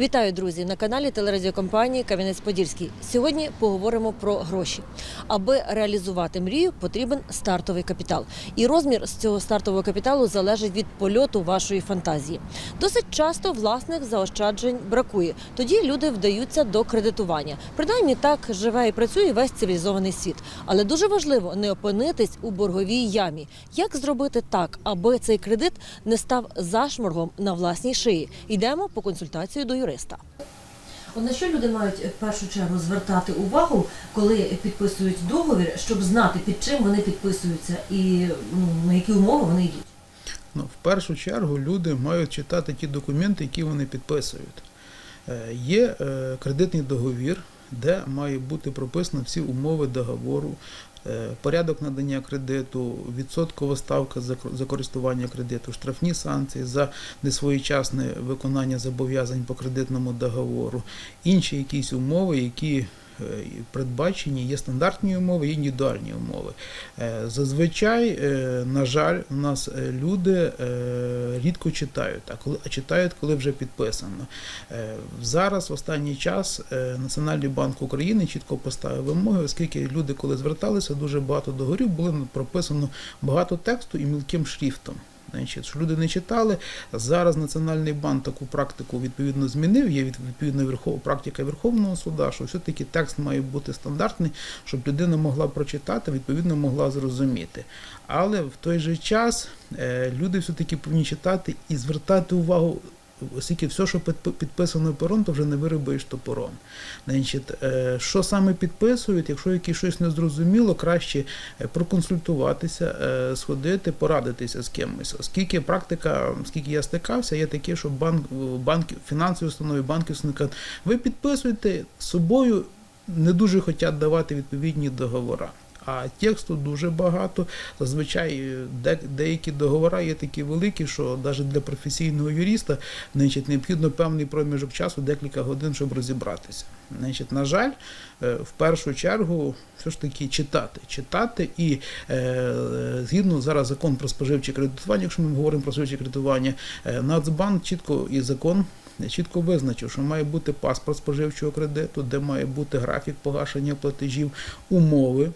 Вітаю, друзі, на каналі телерадіокомпанії Кам'янець-Подільський. Сьогодні поговоримо про гроші. Аби реалізувати мрію, потрібен стартовий капітал. І розмір з цього стартового капіталу залежить від польоту вашої фантазії. Досить часто власних заощаджень бракує. Тоді люди вдаються до кредитування. Принаймні так живе і працює весь цивілізований світ. Але дуже важливо не опинитись у борговій ямі. Як зробити так, аби цей кредит не став зашморгом на власній шиї? Йдемо по консультацію до юриста. От на що люди мають в першу чергу звертати увагу, коли підписують договір, щоб знати, під чим вони підписуються і ну, на які умови вони йдуть? Ну, в першу чергу люди мають читати ті документи, які вони підписують. Е, Є е, кредитний договір, де має бути прописано всі умови договору, е, порядок надання кредиту, відсоткова ставка за користування кредиту, штрафні санкції за несвоєчасне виконання зобов'язань по кредитному договору, інші якісь умови, які е, передбачені, є стандартні умови, є індивідуальні умови. Е, Зазвичай, е, на жаль, у нас е, люди е, рідко читають, а коли а читають, коли вже підписано. Е, Зараз в останній час е, Національний банк України чітко поставив вимоги, оскільки люди, коли зверталися, дуже багато договорів було прописано багато тексту і мілким шрифтом. Значить, що люди не читали. Зараз Національний банк таку практику відповідно змінив. Є від- відповідно верхова практика Верховного суда, що все-таки текст має бути стандартний, щоб людина могла прочитати, відповідно могла зрозуміти. Але в той же час е, люди все-таки повинні читати і звертати увагу. Оскільки все, що підписано пером, то вже не виробиш топором. Значить, е, що саме підписують, якщо якесь щось не зрозуміло, краще е, проконсультуватися, е, сходити, порадитися з кимось. Оскільки практика, скільки я стикався, є таке, що банк, банки, фінансові установи, кажуть, ви підписуєте собою, не дуже хочуть давати відповідні договори. А тексту дуже багато. Зазвичай де, деякі договори є такі великі, що навіть для професійного юриста значить, необхідно певний проміжок часу, декілька годин, щоб розібратися. Значить, на жаль, е, в першу чергу все ж таки читати. Читати і е, згідно зараз закон про споживче кредитування, якщо ми говоримо про споживче кредитування, е, Нацбанк чітко і закон чітко визначив, що має бути паспорт споживчого кредиту, де має бути графік погашення платежів, умови.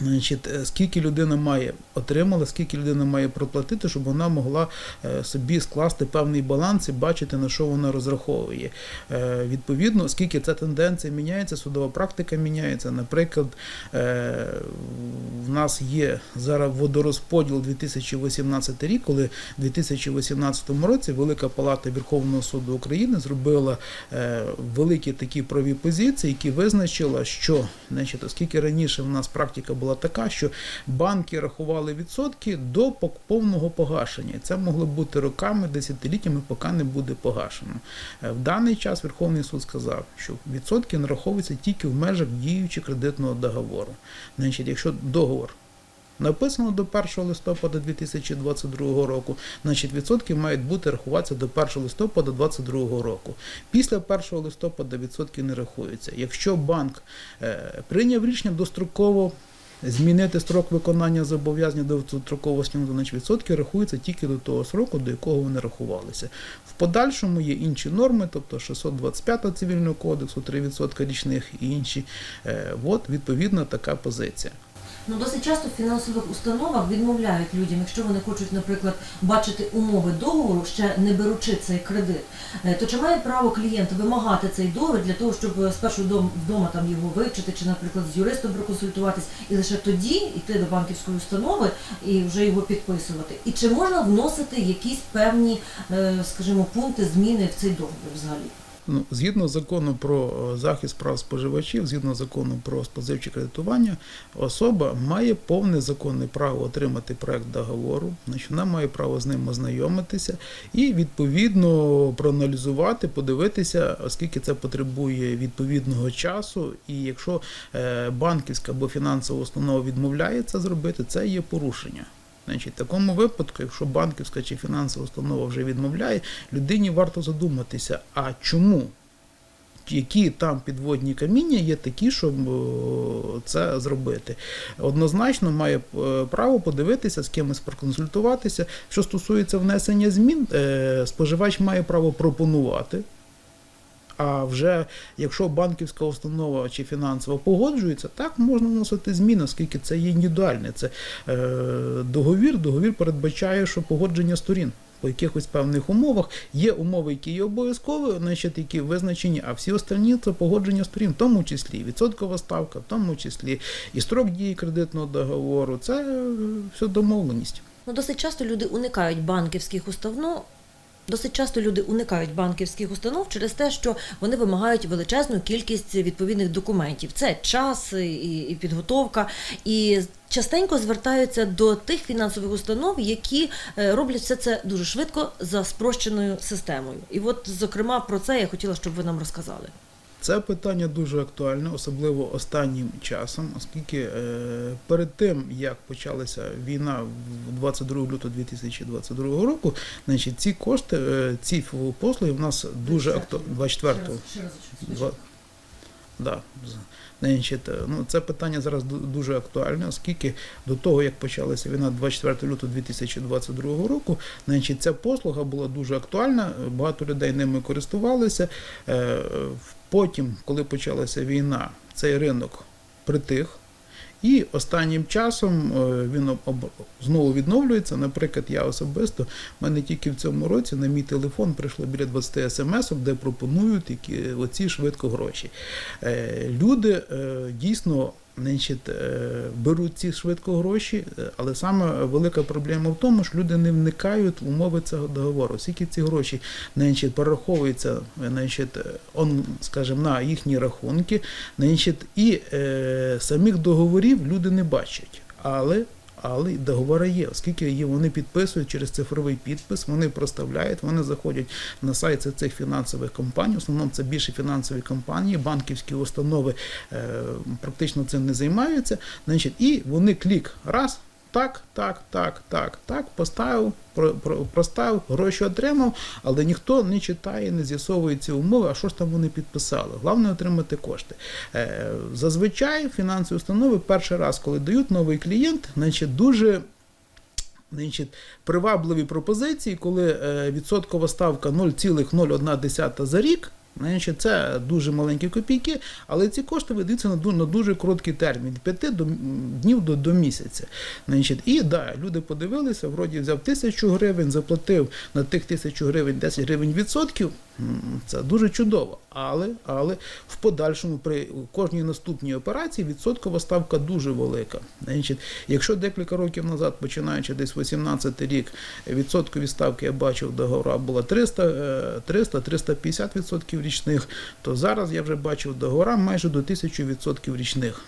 Значить, е, скільки людина має отримала, скільки людина має проплатити, щоб вона могла е, собі скласти певний баланс і бачити, на що вона розраховує. Е, Відповідно, оскільки ця тенденція міняється, судова практика міняється. Наприклад, в нас є зараз водорозподіл 2018 рік, коли в 2018 році Велика Палата Верховного суду України зробила великі такі праві позиції, які визначила, що значить, оскільки раніше в нас практика була така, що банки рахували відсотки до повного погашення. І Це могло бути роками, десятиліттями, поки не буде погашено. Е, В даний час Верховний суд сказав, що відсотки нараховуються тільки в межах діючого кредитного договору. Значить, якщо договор Написано до 1 листопада 2022 року, значить відсотки мають бути рахуватися до 1 листопада 2022 року. Після 1 листопада відсотки не рахуються. Якщо банк е, прийняв рішення достроково змінити строк виконання зобов'язання до строкового значить відсотки рахується тільки до того сроку, до якого вони рахувалися. В подальшому є інші норми, тобто 625 цивільного кодексу, 3% річних і інші. Е, От відповідна така позиція. Ну досить часто в фінансових установах відмовляють людям, якщо вони хочуть, наприклад, бачити умови договору, ще не беручи цей кредит. Е, То чи має право клієнт вимагати цей договір для того, щоб е, спершу вдома там його вивчити, чи, наприклад, з юристом проконсультуватись, і лише тоді йти до банківської установи і вже його підписувати? І чи можна вносити якісь певні, е, скажімо, пункти зміни в цей договір взагалі? Ну, згідно закону про е, захист прав споживачів, згідно закону про споживче кредитування, особа має повне законне право отримати проект договору, значить вона має право з ним ознайомитися і відповідно проаналізувати, подивитися, оскільки це потребує відповідного часу. І якщо е, банківська або фінансова установа відмовляється зробити, це є порушення. Значить, в такому випадку, якщо банківська чи фінансова установа вже відмовляє, людині варто задуматися, а чому? Які там підводні каміння є такі, щоб це зробити. Однозначно має е, право подивитися, з кимось проконсультуватися. Що стосується внесення змін, е, споживач має право пропонувати А вже якщо банківська установа чи фінансова погоджується, так можна вносити зміни, оскільки це є індивідуальне. Це е, договір. Договір передбачає, що погодження сторін. По якихось певних умовах є умови, які є обов'язкові, значить, які визначені, а всі остальні це погодження сторін, в тому числі відсоткова ставка, в тому числі і строк дії кредитного договору. Це е, все домовленість. Ну, досить часто люди уникають банківських установ. Досить часто люди уникають банківських установ через те, що вони вимагають величезну кількість відповідних документів. Це час і, підготовка, і частенько звертаються до тих фінансових установ, які е, роблять все це дуже швидко за спрощеною системою. І от, зокрема, про це я хотіла, щоб ви нам розказали. Це питання дуже актуальне, особливо останнім часом, оскільки е, перед тим як почалася війна в 22 лютого 2022 року, значить ці кошти, е, ці послуги в нас дуже актуальні. 24-го. Два- Да. Значить, е, ну, це питання зараз дуже актуальне, оскільки до того, як почалася війна 24 лютого 2022 року, значить, ця послуга була дуже актуальна, багато людей ними користувалися. Е, Потім, коли почалася війна, цей ринок притих. І останнім часом е, він знову відновлюється. Наприклад, я особисто, в мене тільки в цьому році на мій телефон прийшло біля 20 смс, де пропонують оці швидко гроші. Е, Люди е, дійсно значить, е, беруть ці швидко гроші, е, але саме велика проблема в тому, що люди не вникають в умови цього договору. Оскільки ці гроші значить, перераховуються значить, он, скажімо, на їхні рахунки, значить, і е, самих договорів люди не бачать. Але але й договори є, оскільки є, вони підписують через цифровий підпис, вони проставляють, вони заходять на сайти цих фінансових компаній. В основному це більше фінансові компанії, банківські установи е, практично цим не займаються. Значить, і вони клік раз. Так, так, так, так, так, поставив, про, про, проставив, гроші отримав, але ніхто не читає, не з'ясовує ці умови, а що ж там вони підписали. Головне отримати кошти. Е, зазвичай фінансові установи перший раз, коли дають новий клієнт, значить дуже значить, привабливі пропозиції, коли е, відсоткова ставка 0,01 за рік. Значить, це дуже маленькі копійки, але ці кошти видаються на, ду- на дуже короткий термін від 5 до, днів до, до місяця. Значить, і да, люди подивилися, вроді взяв тисячу гривень, заплатив на тих тисячу гривень 10 гривень відсотків. Це дуже чудово. Але, але в подальшому при кожній наступній операції відсоткова ставка дуже велика. Значить, якщо декілька років назад, починаючи десь 18 рік, відсоткові ставки я бачив договора була 300, е, 300-350 відсотків річних, то зараз я вже бачив договора майже до 1000 відсотків річних.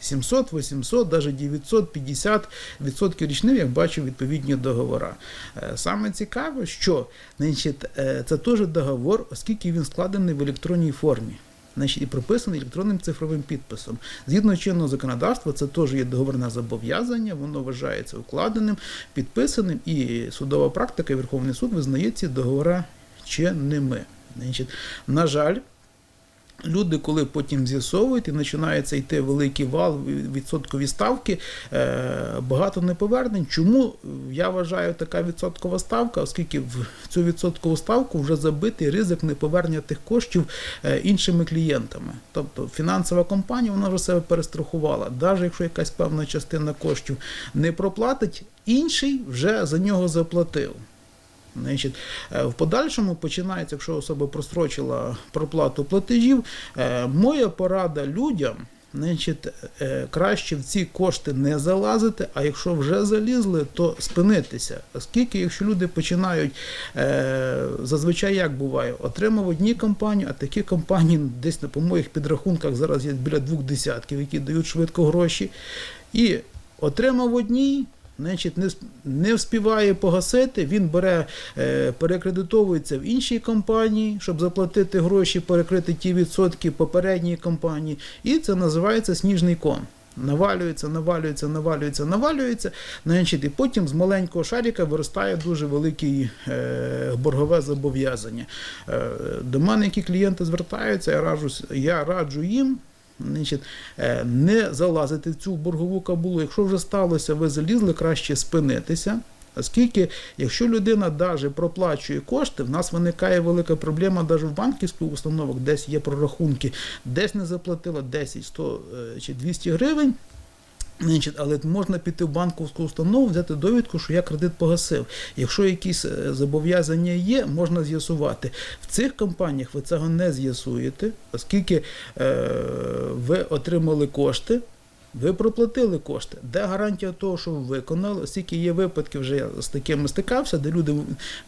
700, 800, навіть 950 відсотків річних, як бачив відповідні договори. Е, Саме цікаве, що значить, е, це теж договор, оскільки він складений в електронній формі. Значить, і прописаний електронним цифровим підписом. Згідно чинного законодавства, це теж є договорне зобов'язання, воно вважається укладеним, підписаним, і судова практика, і Верховний суд визнає ці договори чинними. Значить, на жаль, Люди, коли потім з'ясовують і починається йти великий вал відсоткові ставки, е, багато неповернень. Чому е, я вважаю така відсоткова ставка, оскільки в цю відсоткову ставку вже забитий ризик неповернення тих коштів е, іншими клієнтами. Тобто фінансова компанія вона вже себе перестрахувала. Навіть якщо якась певна частина коштів не проплатить, інший вже за нього заплатив. Значить, е, в подальшому починається, якщо особа просрочила проплату платежів, е, моя порада людям. Значить, е, краще в ці кошти не залазити, а якщо вже залізли, то спинитися. Оскільки, якщо люди починають зазвичай як буває, отримав одні компанії, а такі компанії десь по моїх підрахунках зараз є біля двох десятків, які дають швидко гроші. І отримав одній, значить, не, не вспіває погасити, він бере, е, перекредитовується в іншій компанії, щоб заплатити гроші, перекрити ті відсотки попередньої компанії. І це називається сніжний кон. Навалюється, навалюється, навалюється, навалюється. Значить, і потім з маленького шарика виростає дуже велике боргове зобов'язання. Е, до мене, які клієнти звертаються, я раджу, я раджу їм Е, не залазити в цю боргову кабулу. Якщо вже сталося, ви залізли, краще спинитися. Оскільки, якщо людина навіть проплачує кошти, в нас виникає велика проблема навіть в банківських установах, десь є прорахунки, десь не заплатила 10, 100 е, чи 200 гривень. Але можна піти в банковську установу, взяти довідку, що я кредит погасив. Якщо якісь е, зобов'язання є, можна з'ясувати. В цих компаніях ви цього не з'ясуєте, оскільки е, ви отримали кошти. Ви проплатили кошти. Де гарантія того, що ви виконали? Оскільки є випадки, вже я з такими стикався, де люди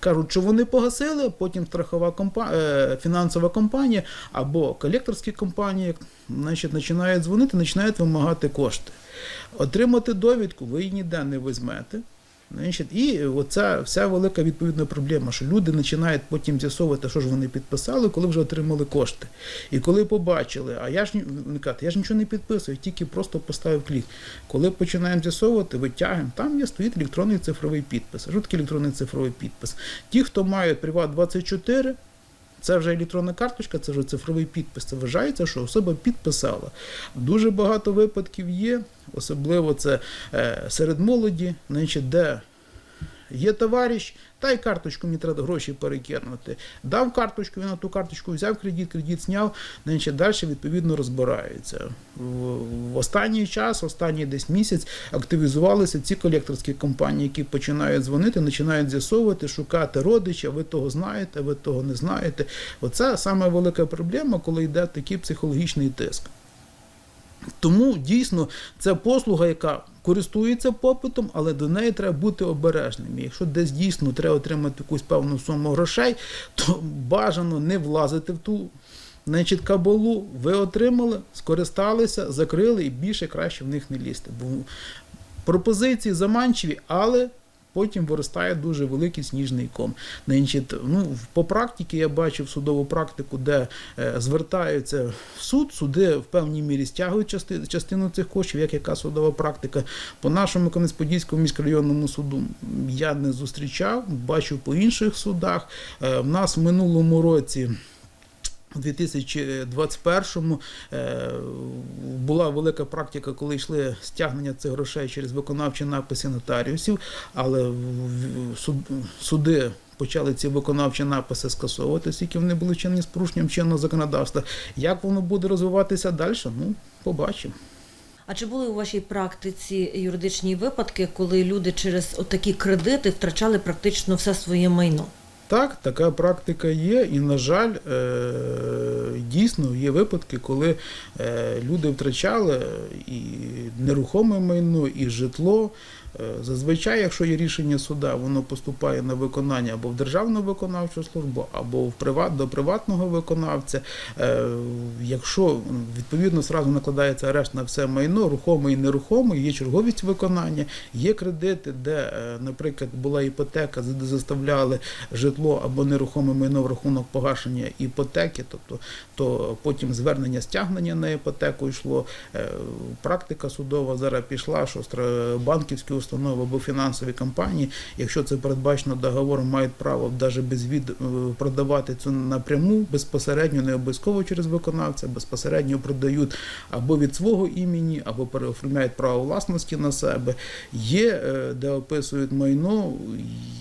кажуть, що вони погасили, а потім страхова компанія, фінансова компанія або колекторські компанії значить, починають дзвонити, починають вимагати кошти. Отримати довідку ви її ніде не візьмете. І оця вся велика відповідна проблема, що люди починають потім з'ясовувати, що ж вони підписали, коли вже отримали кошти. І коли побачили, а я ж я ж нічого не підписую, тільки просто поставив клік. Коли починаємо з'ясовувати, витягуємо, там є стоїть електронний цифровий підпис. Таке електронний цифровий підпис? Ті, хто мають Приват 24, це вже електронна карточка, це вже цифровий підпис. Це вважається, що особа підписала. Дуже багато випадків є, особливо це е, серед молоді, значить, де є товариш, дай карточку, мені треба гроші перекинути. Дав карточку, він на ту карточку взяв кредит, кредит зняв, значить, далі відповідно розбираються. В, в останній час, останній десь місяць, активізувалися ці колекторські компанії, які починають дзвонити, починають з'ясовувати, шукати родича, ви того знаєте, ви того не знаєте. Оце саме велика проблема, коли йде такий психологічний тиск. Тому дійсно це послуга, яка користується попитом, але до неї треба бути обережним. Якщо десь дійсно треба отримати якусь певну суму грошей, то бажано не влазити в ту значить, кабалу. Ви отримали, скористалися, закрили і більше краще в них не лізти. Бо пропозиції заманчиві, але потім виростає дуже великий сніжний ком. Значить, ну, по практиці я бачив судову практику, де е, звертаються в суд, суди в певній мірі стягують части, частину цих коштів, як яка судова практика. По нашому Кам'янець-Подільському міськрайонному суду я не зустрічав, бачив по інших судах. Е, в нас в минулому році. У 2021-му е, була велика практика, коли йшли стягнення цих грошей через виконавчі написи нотаріусів, але суди почали ці виконавчі написи скасовувати, оскільки вони були чинені з порушенням чинного законодавства. Як воно буде розвиватися далі? Ну, побачимо. А чи були у вашій практиці юридичні випадки, коли люди через отакі кредити втрачали практично все своє майно? Так, така практика є, і, на жаль, е, дійсно є випадки, коли е, люди втрачали і нерухоме майно, і житло. Е, Зазвичай, якщо є рішення суда, воно поступає на виконання або в державну виконавчу службу, або в приват, до приватного виконавця. Е, Якщо відповідно зразу накладається арешт на все майно, рухоме і нерухоме, є черговість виконання, є кредити, де, е, наприклад, була іпотека, де заставляли житло або нерухоме майно в рахунок погашення іпотеки, тобто то потім звернення стягнення на іпотеку йшло. Практика судова зараз пішла, що банківські установи або фінансові компанії, якщо це передбачено договором, мають право навіть без від е, продавати це напряму, безпосередньо, не обов'язково через виконавця, безпосередньо продають або від свого імені, або переоформляють право власності на себе. Є, е, де описують майно.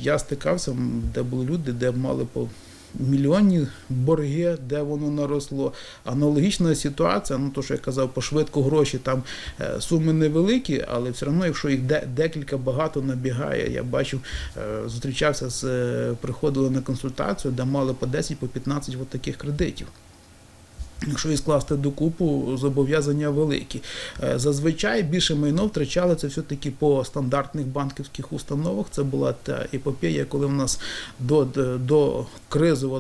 Я стикався, де були люди, де мали по мільйонні борги, де воно наросло. Аналогічна ситуація, ну то, що я казав, по швидко гроші там е, суми невеликі, але все одно, якщо їх де, декілька багато набігає, я бачив, е, зустрічався з е, приходили на консультацію, де мали по 10, по 15 от таких кредитів. Якщо і скласти докупу, зобов'язання великі. Е, Зазвичай більше майно втрачали це все-таки по стандартних банківських установах. Це була та епопея, коли в нас до, до, до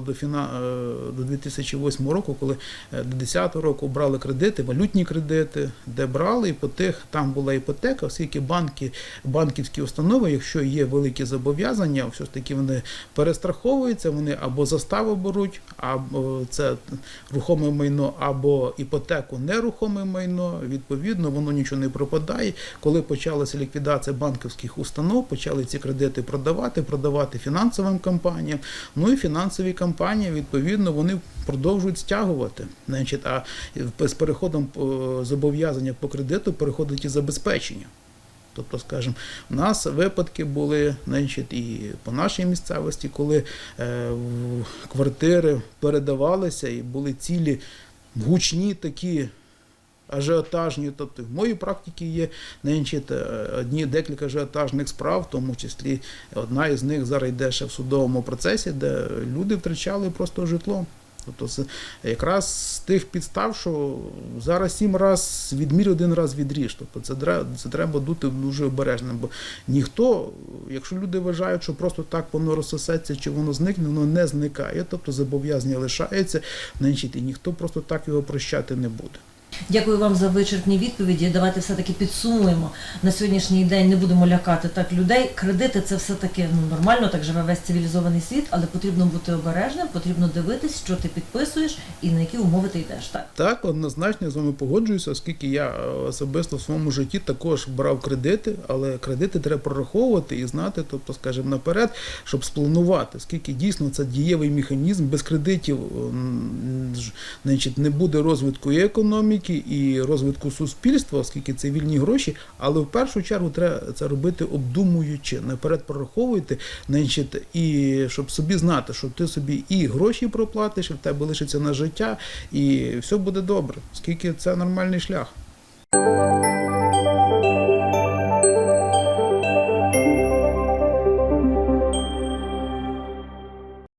до, фіна, е, до 2008 року, коли е, до 2010 року брали кредити, валютні кредити, де брали, і по тих там була іпотека, оскільки банки, банківські установи, якщо є великі зобов'язання, все ж таки вони перестраховуються, вони або заставу беруть, або це рухоме майно, або іпотеку нерухоме майно. Відповідно, воно нічого не пропадає. Коли почалася ліквідація банківських установ, почали ці кредити продавати, продавати фінансовим компаніям. Ну і фінансові компанії, відповідно, вони продовжують стягувати. Значить, а з переходом е, зобов'язання по кредиту переходить і забезпечення. Тобто, скажімо, у нас випадки були значить, і по нашій місцевості, коли е, квартири передавалися і були цілі гучні такі ажіотажні. Тобто в моїй практиці є значить, е, одні декілька ажіотажних справ, в тому числі одна із них зараз йде ще в судовому процесі, де люди втрачали просто житло. Тобто це якраз з тих підстав, що зараз сім раз відмір, один раз відріж. Тобто це, дре- це треба бути дуже обережним. Бо ніхто, якщо люди вважають, що просто так воно розсосеться чи воно зникне, воно не зникає. Тобто зобов'язання лишається, і ніхто просто так його прощати не буде. Дякую вам за вичерпні відповіді. Давайте все-таки підсумуємо. На сьогоднішній день не будемо лякати так людей. Кредити це все-таки ну, нормально, так живе весь цивілізований світ, але потрібно бути обережним, потрібно дивитись, що ти підписуєш і на які умови ти йдеш. Так. Так, однозначно я з вами погоджуюся, оскільки я е, особисто в своєму житті також брав кредити, але кредити треба прораховувати і знати, тобто, скажімо, наперед, щоб спланувати, оскільки дійсно це дієвий механізм, без кредитів значить, не буде розвитку і економіки, і розвитку суспільства, оскільки це вільні гроші, але в першу чергу треба це робити обдумуючи, наперед прораховуйте, значить, і щоб собі знати, що ти собі і гроші проплатиш, і в тебе лишиться на життя, і все буде добре, оскільки це нормальний шлях.